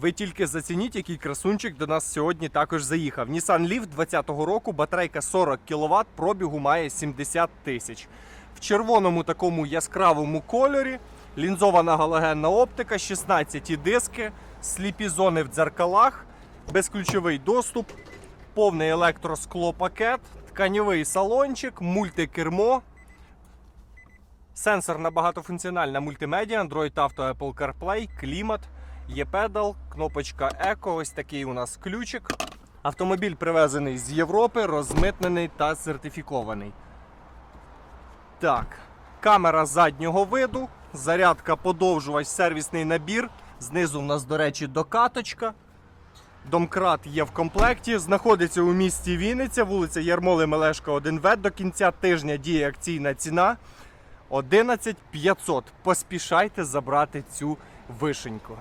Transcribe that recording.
Ви тільки зацініть, який красунчик до нас сьогодні також заїхав. Nissan Leaf 20-го року, батарейка 40 кВт, пробігу має 70 тисяч. В червоному такому яскравому кольорі, лінзована галогенна оптика, 16 диски, сліпі зони в дзеркалах, безключовий доступ, повний електросклопакет, тканьовий салончик, мультикермо. Сенсорна багатофункціональна мультимедіа, Android Auto, Apple CarPlay, клімат, є педал, кнопочка Еко, ось такий у нас ключик. Автомобіль привезений з Європи, розмитнений та сертифікований. Так, камера заднього виду, зарядка, подовжувач, сервісний набір. Знизу в нас, до речі, докаточка. Домкрат є в комплекті. Знаходиться у місті Вінниця, вулиця Ярмоли Мелешка 1В. До кінця тижня діє акційна ціна 11 500. Поспішайте забрати цю вишеньку.